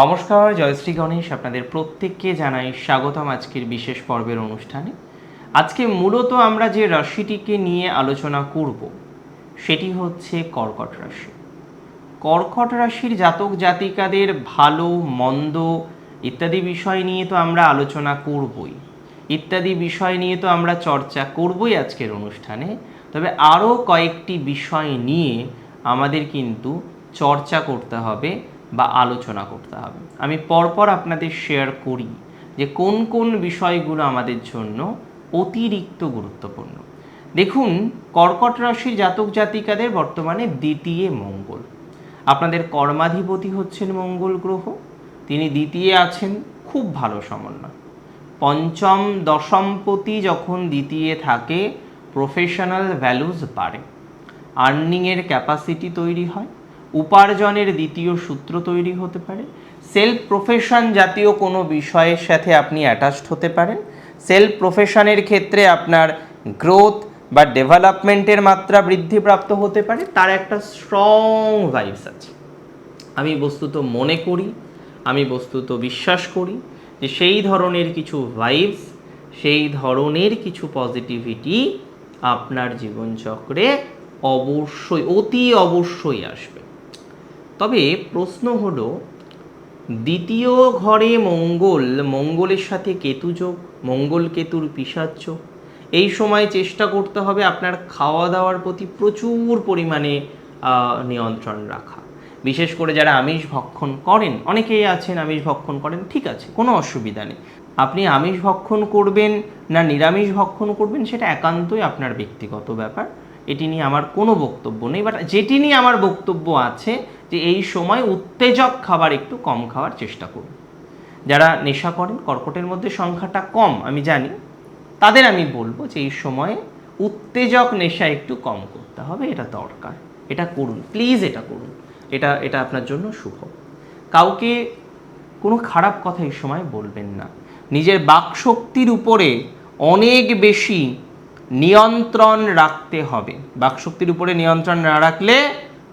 নমস্কার জয়শ্রী গণেশ। আপনাদের প্রত্যেককে জানাই স্বাগতম আজকের বিশেষ পর্বের অনুষ্ঠানে। আজকে মূলত আমরা যে রাশিটিকে নিয়ে আলোচনা করব, সেটি হচ্ছে কর্কট রাশি। কর্কট রাশির জাতক জাতিকাদের ভালো, মন্দ ইত্যাদি বিষয় নিয়ে তো আমরা আলোচনা করবই। ইত্যাদি বিষয় নিয়ে তো আমরা চর্চা করবই আজকের অনুষ্ঠানে। তবে আরও কয়েকটি বিষয় নিয়ে আমাদের কিন্তু চর্চা করতে হবে। বা আলোচনা করতে হবে। আমি পরপর আপনাদের শেয়ার করি যে কোন কোন বিষয়গুলো আমাদের জন্য অতিরিক্ত গুরুত্বপূর্ণ। দেখুন, কর্কট রাশির জাতক জাতিকাদের বর্তমানে দ্বিতীয় মঙ্গল। আপনাদের কর্মাধিপতি হচ্ছেন মঙ্গল গ্রহ। তিনি দ্বিতীয় আছেন, খুব ভালো সমন্বয়। পঞ্চম দশমপতি যখন দ্বিতীয় থাকে প্রফেশনাল ভ্যালুজ বাড়ে। আর্নিংয়ের ক্যাপাসিটি তৈরি হয়। উপার্জনের দ্বিতীয় সূত্র তৈরি হতে পারে। সেলফ প্রফেশন জাতীয় কোনো বিষয়ের সাথে আপনি অ্যাটাচড হতে পারেন। সেলফ প্রফেশনের ক্ষেত্রে আপনার গ্রোথ বা ডেভেলপমেন্টের মাত্রা বৃদ্ধিপ্রাপ্ত হতে পারে। তার একটা স্ট্রং ভাইবস আছে। আমি বস্তুত মনে করি, আমি বস্তুত বিশ্বাস করি যে সেই ধরনের কিছু ভাইবস সেই ধরনের কিছু পজিটিভিটি আপনার জীবনচক্রে অবশ্যই, অতি অবশ্যই আসবে। তবে প্রশ্ন হলো, দ্বিতীয় ঘরে মঙ্গল, মঙ্গলের সাথে কেতু যোগ, মঙ্গল কেতুর পিসাচ্য এই সময় চেষ্টা করতে হবে আপনার খাওয়া দাওয়ার প্রতি প্রচুর পরিমাণে নিয়ন্ত্রণ রাখা। বিশেষ করে যারা আমিষ ভক্ষণ করেন, অনেকেই আছেন আমিষ ভক্ষণ করেন, ঠিক আছে, কোনো অসুবিধা নেই। আপনি আমিষ ভক্ষণ করবেন না নিরামিষ ভক্ষণ করবেন, সেটা একান্তই আপনার ব্যক্তিগত ব্যাপার। এটি নিয়ে আমার কোনো বক্তব্য নেই বাট যেটি নিয়ে আমার বক্তব্য আছে যে এই সময় উত্তেজক খাবার একটু কম খাওয়ার চেষ্টা করুন। যারা নেশা করেন, কর্কটের মধ্যে সংখ্যাটা কম, আমি জানি, তাদের আমি বলব যে এই সময়ে উত্তেজক নেশা একটু কম করতে হবে, এটা দরকার। এটা করুন প্লিজ এটা করুন। এটা এটা আপনার জন্য শুভ। কাউকে কোনো খারাপ কথা এই সময় বলবেন না। নিজের বাকশক্তির উপরে অনেক বেশি নিয়ন্ত্রণ রাখতে হবে। বাকশক্তির উপরে নিয়ন্ত্রণ না রাখলে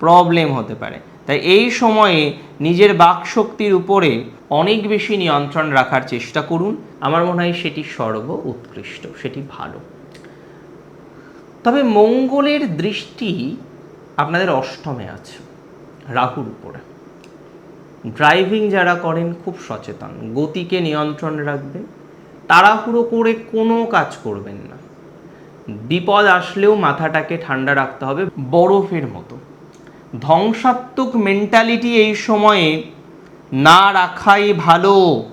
প্রবলেম হতে পারে। তাই এই সময়ে নিজের বাকশক্তির উপরে অনেক বেশি নিয়ন্ত্রণ রাখার চেষ্টা করুন। আমার মনে হয় সেটি সর্ব উৎকৃষ্ট সেটি ভালো। তবে মঙ্গলের দৃষ্টি আপনাদের অষ্টমে আছে, রাহুর উপরে। ড্রাইভিং যারা করেন খুব সচেতন, গতিকে নিয়ন্ত্রণ রাখবে। তাড়াহুড়ো করে কোনো কাজ করবেন না। বিপদ আসলেও মাথাটাকে ঠান্ডা রাখতে হবে বরফের মতো। ধ্বংসাত্মক মেন্টালিটি এই সময়ে না রাখাই ভালো।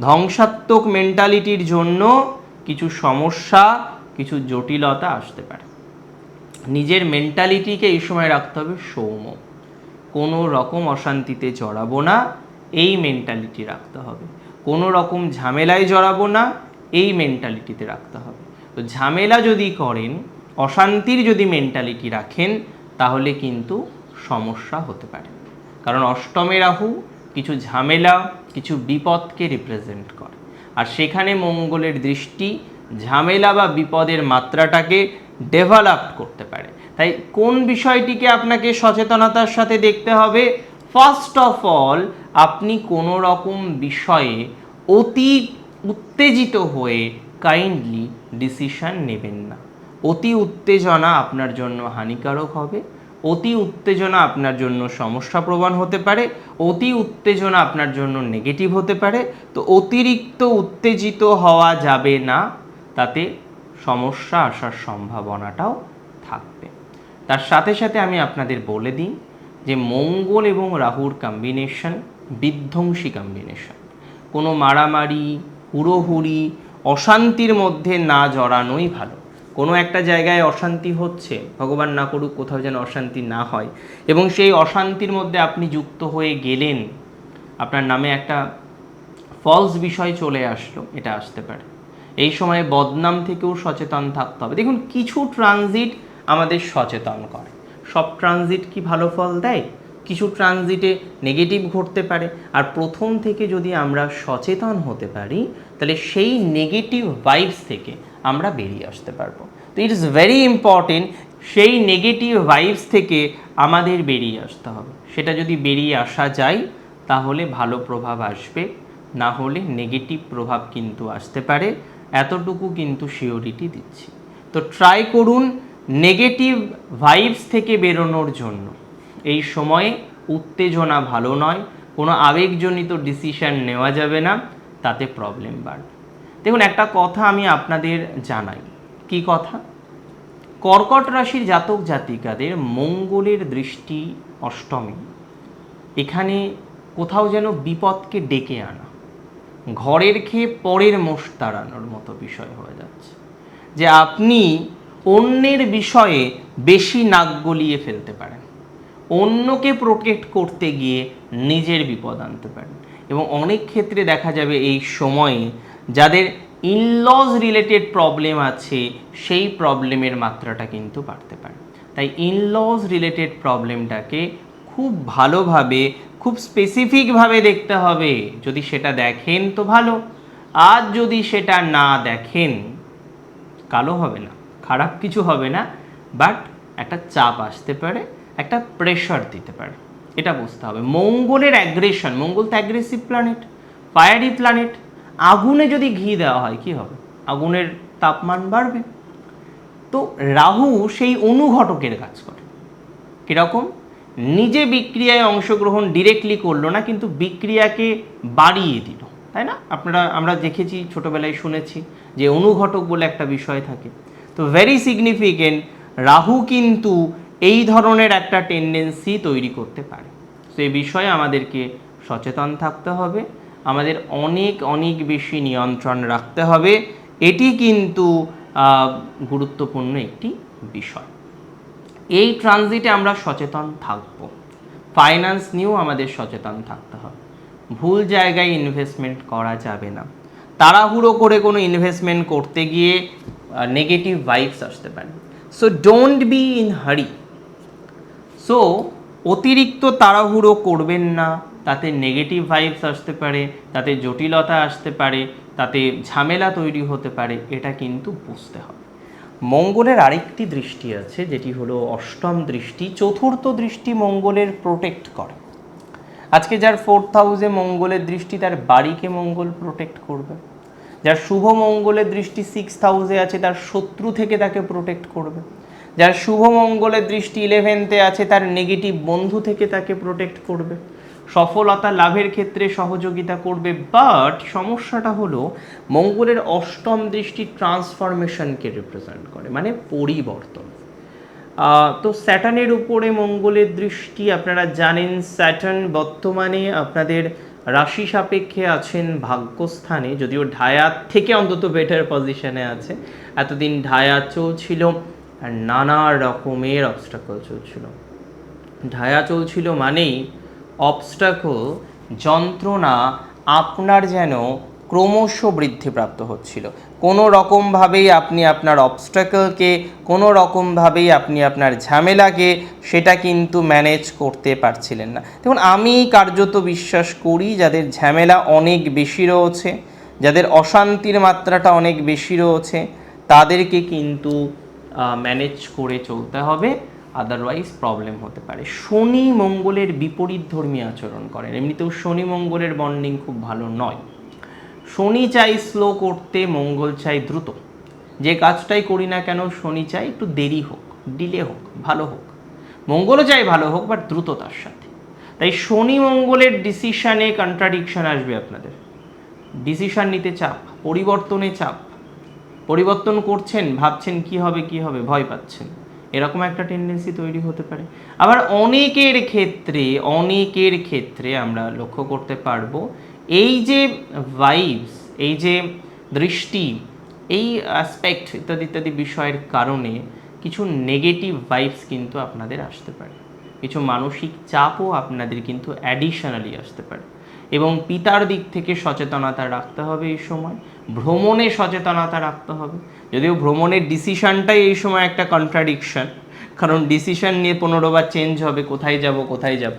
ধ্বংসাত্মক মেন্টালিটির জন্য কিছু সমস্যা, কিছু জটিলতা আসতে পারে। নিজের মেন্টালিটিকে এই সময় রাখতে হবে সৌম্য। কোনো রকম অশান্তিতে জড়াবো না, এই মেন্টালিটি রাখতে হবে। কোনো রকম ঝামেলায় জড়াবো না, এই মেন্টালিটিতে রাখতে হবে। তো ঝামেলা যদি করেন, অশান্তির যদি মেন্টালিটি রাখেন, তাহলে কিন্তু সমস্যা হতে পারে। কারণ অষ্টমে রাহু কিছু ঝামেলা, কিছু বিপদকে রিপ্রেজেন্ট করে। আর সেখানে মঙ্গলের দৃষ্টি ঝামেলা বা বিপদের মাত্রাটাকে ডেভেলপ করতে পারে। তাই কোন বিষয়টিকে আপনাকে সচেতনতার সাথে দেখতে হবে? ফার্স্ট অফ অল আপনি কোনো রকম বিষয়ে অতি উত্তেজিত হয়ে কাইন্ডলি ডিসিশন নেবেন না। অতি উত্তেজনা আপনার জন্য হানিকারক হবে। অতি উত্তেজনা আপনার জন্য সমস্যা প্রবণ হতে পারে, অতি উত্তেজনা আপনার জন্য নেগেটিভ হতে পারে, তো অতিরিক্ত উত্তেজিত হওয়া যাবে না, তাতে সমস্যা আসার সম্ভাবনাটাও থাকবে। তার সাথে সাথে আমি আপনাদের বলে দিই যে মঙ্গল এবং রাহুর কম্বিনেশন বিধ্বংসী কম্বিনেশন কোনো মারামারি, হুড়োহুড়ি, অশান্তির মধ্যে না জড়ানোই ভালো। কোনো একটা জায়গায় অশান্তি হচ্ছে, ভগবান না করুক কোথাও যেন অশান্তি না হয়। এবং সেই অশান্তির মধ্যে আপনি যুক্ত হয়ে গেলেন, আপনার নামে একটা ফলস বিষয় চলে আসলো, এটা আসতে পারে। এই সময়ে বদনাম থেকেও সচেতন থাকতে হবে। দেখুন, কিছু ট্রানজিট আমাদের সচেতন করে। সব ট্রানজিট কি ভালো ফল দেয়? কিছু ট্রানজিটে নেগেটিভ ঘটতে পারে। আর প্রথম থেকে যদি আমরা সচেতন হতে পারি, তাহলে সেই নেগেটিভ ভাইবস থেকে আমরা বেরিয়ে আসতে পারব। তো ইট ইজ ভেরি ইম্পর্টেন্ট সেই নেগেটিভ ভাইবস থেকে আমাদের বেরিয়ে আসতে হবে। সেটা যদি বেরিয়ে আসা যায়, তাহলে ভালো প্রভাব আসবে। না হলে নেগেটিভ প্রভাব কিন্তু আসতে পারে। এতটুকু কিন্তু শিওরিটি দিচ্ছি। তো ট্রাই করুন নেগেটিভ ভাইবস থেকে বেরোনোর জন্য। এই সময়ে উত্তেজনা ভালো নয়। কোনো আবেগজনিত ডিসিশন নেওয়া যাবে না। তাতে প্রবলেম বাড়বে। দেখুন, একটা কথা আমি আপনাদের জানাই। কি কথা? কর্কট রাশির জাতক জাতিকাদের মঙ্গলের দৃষ্টি অষ্টমী। এখানে কোথাও যেন বিপদকে ডেকে আনা। ঘরের খেয়ে পরের মোষ তাড়ানোর মতো বিষয় হয়ে যাচ্ছে। যে আপনি অন্যের বিষয়ে বেশি নাক গলিয়ে ফেলতে পারেন। অন্যকে প্রোটেক্ট করতে গিয়ে নিজের বিপদ আনতে পারেন। এবং অনেক ক্ষেত্রে দেখা যাবে এই সময়ে যাদের ইনলজ রিলেটেড প্রবলেম আছে, সেই প্রবলেমের মাত্রাটা কিন্তু বাড়তে পারে। তাই ইনলজ রিলেটেড প্রবলেমটাকে খুব ভালোভাবে, খুব স্পেসিফিকভাবে দেখতে হবে। যদি সেটা দেখেন তো ভালো। আর যদি সেটা না দেখেন, কালো হবে না, খারাপ কিছু হবে না বাট একটা চাপ আসতে পারে, একটা প্রেশার দিতে পারে। এটা বুঝতে হবে। মঙ্গলের অ্যাগ্রেশন মঙ্গল তো অ্যাগ্রেসিভ প্ল্যানেট ফায়ারি প্ল্যানেট আগুনে যদি ঘি দেওয়া হয়, কি হবে? আগুনের তাপমান বাড়বে। তো রাহু সেই অনুঘটকের কাজ করে। কীরকম? নিজে বিক্রিয়ায় অংশগ্রহণ ডিরেক্টলি করল না, কিন্তু বিক্রিয়াকে বাড়িয়ে দিল। তাই না? আপনারা, আমরা দেখেছি, ছোটবেলায় শুনেছি যে অনুঘটক বলে একটা বিষয় থাকে। তো ভেরি সিগনিফিকেন্ট রাহু কিন্তু এই ধরনের একটা টেন্ডেন্সি তৈরি করতে পারে। এই বিষয়ে আমাদেরকে সচেতন থাকতে হবে। আমাদের অনেক অনেক বেশি নিয়ন্ত্রণ রাখতে হবে। এটি কিন্তু গুরুত্বপূর্ণ একটি বিষয়। এই ট্রানজিটে আমরা সচেতন থাকব। ফাইন্যান্স নিয়েও আমাদের সচেতন থাকতে হবে। ভুল জায়গায় ইনভেস্টমেন্ট করা যাবে না। তাড়াহুড়ো করে কোনো ইনভেস্টমেন্ট করতে গিয়ে নেগেটিভ ভাইবস আসতে পারে। So don't be in hurry so অতিরিক্ত তাড়াহুড়ো করবেন না। তাতে নেগেটিভ ভাইবস আসতে পারে, তাতে জটিলতা আসতে পারে, তাতে ঝামেলা তৈরি হতে পারে, এটা কিন্তু বুঝতে হবে। মঙ্গলের আরেকটি দৃষ্টি আছে, যেটি হলো অষ্টম দৃষ্টি, চতুর্থ দৃষ্টি মঙ্গলের প্রোটেক্ট করে। আজকে যার ফোর্থ হাউসে মঙ্গলের দৃষ্টি, তার বাড়িকে মঙ্গল প্রোটেক্ট করবে। যার শুভ মঙ্গলের দৃষ্টি সিক্স হাউসে আছে, তার শত্রু থেকে তাকে প্রোটেক্ট করবে। যার শুভ মঙ্গলের দৃষ্টি ইলেভেন্থে আছে, তার নেগেটিভ বন্ধু থেকে তাকে প্রোটেক্ট করবে। সফলতা লাভের ক্ষেত্রে সহযোগিতা করবে বাট সমস্যাটা হলো মঙ্গলের অষ্টম দৃষ্টি ট্রান্সফরমেশনকে রিপ্রেজেন্ট করে মানে পরিবর্তন। তো স্যাটার্নের উপরে মঙ্গলের দৃষ্টি, আপনারা জানেন স্যাটার্ন বর্তমানে আপনাদের রাশি সাপেক্ষে আছেন ভাগ্যস্থানে, যদিও ঢায়াত থেকে অন্তত বেটার পজিশনে আছে। এতদিন ঢায়া চলছিল আর নানা রকমের অবস্টাকল চলছিল। ঢায়া চলছিল মানেই অবস্টাকল যন্ত্রণা আপনার যেন ক্রমশ বৃদ্ধিপ্রাপ্ত হচ্ছিল। কোনো রকমভাবেই আপনি আপনার অবস্টাকলকে কোনো রকমভাবেই আপনি আপনার ঝামেলাকে, সেটা কিন্তু ম্যানেজ করতে পারছিলেন না। দেখুন, আমি কার্যত বিশ্বাস করি যাদের ঝামেলা অনেক বেশি রয়েছে, যাদের অশান্তির মাত্রাটা অনেক বেশি রয়েছে, তাদেরকে কিন্তু ম্যানেজ করে চলতে হবে। আদারওয়াইজ প্রবলেম হতে পারে। শনি মঙ্গলের বিপরীত ধর্মী আচরণ করেন। এমনিতেও শনি মঙ্গলের বন্ডিং খুব ভালো নয়। শনি চাই স্লো করতে, মঙ্গল চাই দ্রুত। যে কাজটাই করি না কেন, শনি চাই একটু দেরি হোক ডিলে হোক, ভালো হোক। মঙ্গলও চাই ভালো হোক বাট দ্রুততার সাথে। তাই শনি মঙ্গলের ডিসিশনে কন্ট্রাডিকশন আসবে আপনাদের। ডিসিশন নিতে চাপ, পরিবর্তনে চাপ। পরিবর্তন করছেন, ভাবছেন কি হবে কি হবে, ভয় পাচ্ছেন। এরকম একটা টেন্ডেন্সি তৈরি হতে পারে। আবার অনেকের ক্ষেত্রে অনেকের ক্ষেত্রে আমরা লক্ষ্য করতে পারব, এই যে ভাইবস এই যে দৃষ্টি, এই অ্যাসপেক্ট ইত্যাদি ইত্যাদি বিষয়ের কারণে কিছু নেগেটিভ ভাইবস কিন্তু আপনাদের আসতে পারে। কিছু মানসিক চাপও আপনাদের কিন্তু অ্যাডিশনালি আসতে পারে। এবং পিতার দিক থেকে সচেতনতা রাখতে হবে এই সময়, ভ্রমণে সচেতনতা রাখতে হবে। যদিও ভ্রমণের ডিসিশনটাই এই সময় একটা কন্ট্রাডিকশন কারণ ডিসিশন নিয়ে পনেরো বার চেঞ্জ হবে, কোথায় যাব কোথায় যাব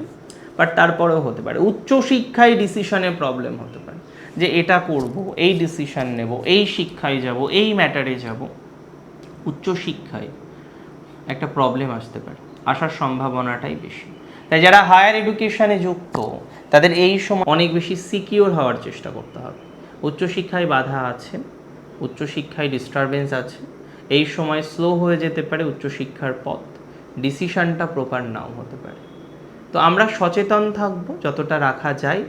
বাট তারপরেও হতে পারে। উচ্চশিক্ষায় ডিসিশনে প্রবলেম হতে পারে, যে এটা করব, এই ডিসিশন নেব, এই শিক্ষায় যাব, এই ম্যাটারে যাব। উচ্চশিক্ষায় একটা প্রবলেম আসতে পারে, আসার সম্ভাবনাটাই বেশি। তাই যারা হায়ার এডুকেশনে যুক্ত, তাদের এই সময় অনেক বেশি সিকিওর হওয়ার চেষ্টা করতে হবে। উচ্চশিক্ষায় বাধা আছে, উচ্চশিক্ষায় ডিস্টারবেন্স আছে, এই সময় স্লো হয়ে যেতে পারে উচ্চশিক্ষার পথ। ডিসিশনটা প্রপার নাও হতে পারে। তো আমরা সচেতন থাকব যতটা রাখা যায়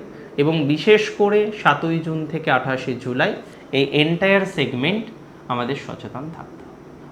এবং বিশেষ করে সাতই জুন থেকে আঠাশে জুলাই এই এন্টায়ার সেগমেন্ট আমাদের সচেতন থাকতে হবে।